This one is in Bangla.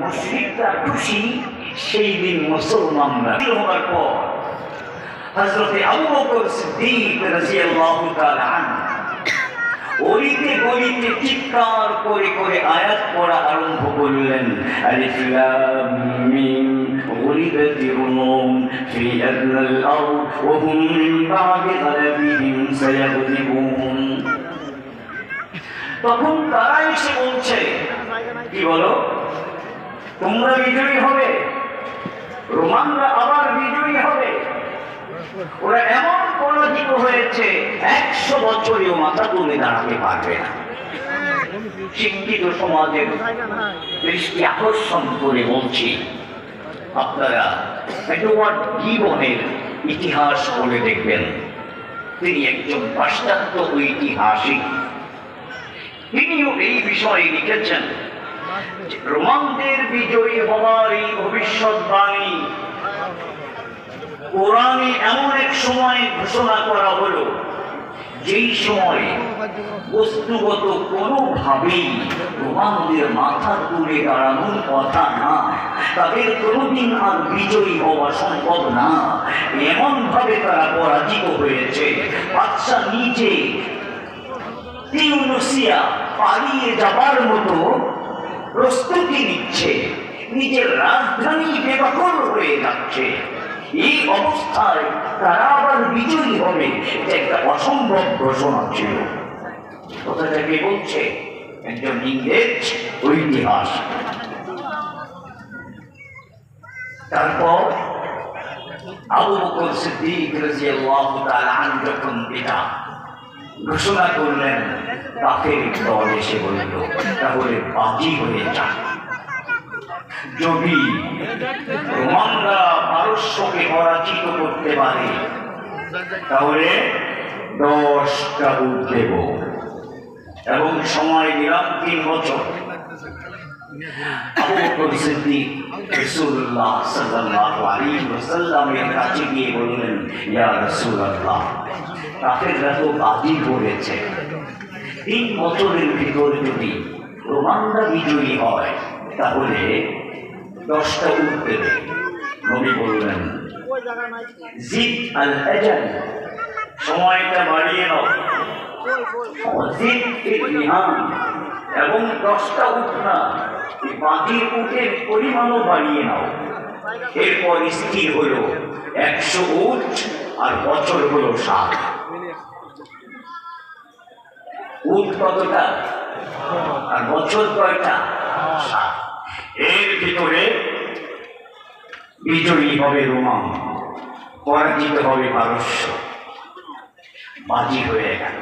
মুশরিকরা খুশি সেই দিন মুসলমানরা হওয়ার পর হজরতে আবু বকর সিদ্দিক রাদিয়াল্লাহু তাআলা আনহু অলিতে গলিতে চিৎকার করে করে আয়াত পড়া আরম্ভ করলেন আলিফ লাম মিম غلبت الروم في أدنى الأرض وهم من بعد غلبهم سيغلبون তখন তারা এসে বলছে কি বলো তোমরা বিজয়ী হবে। রোমানরা আবার বিজয়ী হবে। ওরা এমন পরাজিত হয়েছে, একশো বছরেও মাথা তুলে দাঁড়াতে পারবে না। শিক্ষিত সমাজের দৃষ্টি আকর্ষণ করে বলছি, আপনারা এডওয়ার্ড গিবনের ইতিহাস বলে দেখবেন। তিনি একজন পাশ্চাত্য ঐতিহাসিক। তিনিও এই বিষয়ে লিখেছেন রোমানদের বিজয়ী হওয়ার এই ভবিষ্যৎবাণী কোরআনে এমন এক সময় ঘোষণা করা হলো, যেই সময়ে বস্তুগত কোনোভাবেই রোমানদের মাথা তুলে দাঁড়ানোর কথা না, তাদের কোনোদিন আর বিজয়ী হওয়া সম্ভব না। এমন ভাবে তারা পরাজিত হয়েছে। বাচ্চা নিজে তিউনুসিয়া পালিয়ে যাবার মতো প্রস্তুতি নিচ্ছে। নিজের রাজধানী বেদখল হয়ে যাচ্ছে। এই অবস্থায় তারা আবার বিজয়ী হবে একটা অসম্ভব ঘোষণা ছিল। কথাটা কে বলছে? একজন ইংরেজ ইতিহাস তারপর আবু বকর সিদ্দিক রাদিয়াল্লাহু তাআলা যখন এটা ঘোষণা করলেন কাফের দল এসে বলল, তাহলে বাজি হয়ে যাক। যদি রোমানরা পারস্যকে পরাজিত করতে পারে, তাহলে দশটা উট দেব। এবং সময় দিলাম তিন বছর। কাছে গিয়ে বললেন, ইয়া রাসূলুল্লাহ কাফেররা তো বাজি করেছে। তিন বছরের ভিতর যদি রোমানরা বিজয়ী হয়, তাহলে দশটা উঠ দেবে নবী বললেন, জিদ আল আজাল সময়টা বাড়িয়ে নাও। জিদ ইহান এবং দশটা উঠ না এই বাজির উঠের পরিমাণও বাড়িয়ে নাও। এরপর স্থির হলো একশো উঠ আর বছর হলো সাত। উঠ কতটা? আর বছর কয়টা? এর ভিতরে বিজয়ী হবে রোমান, পরাজিত হবে পারস্য বাজি হয়ে গেল।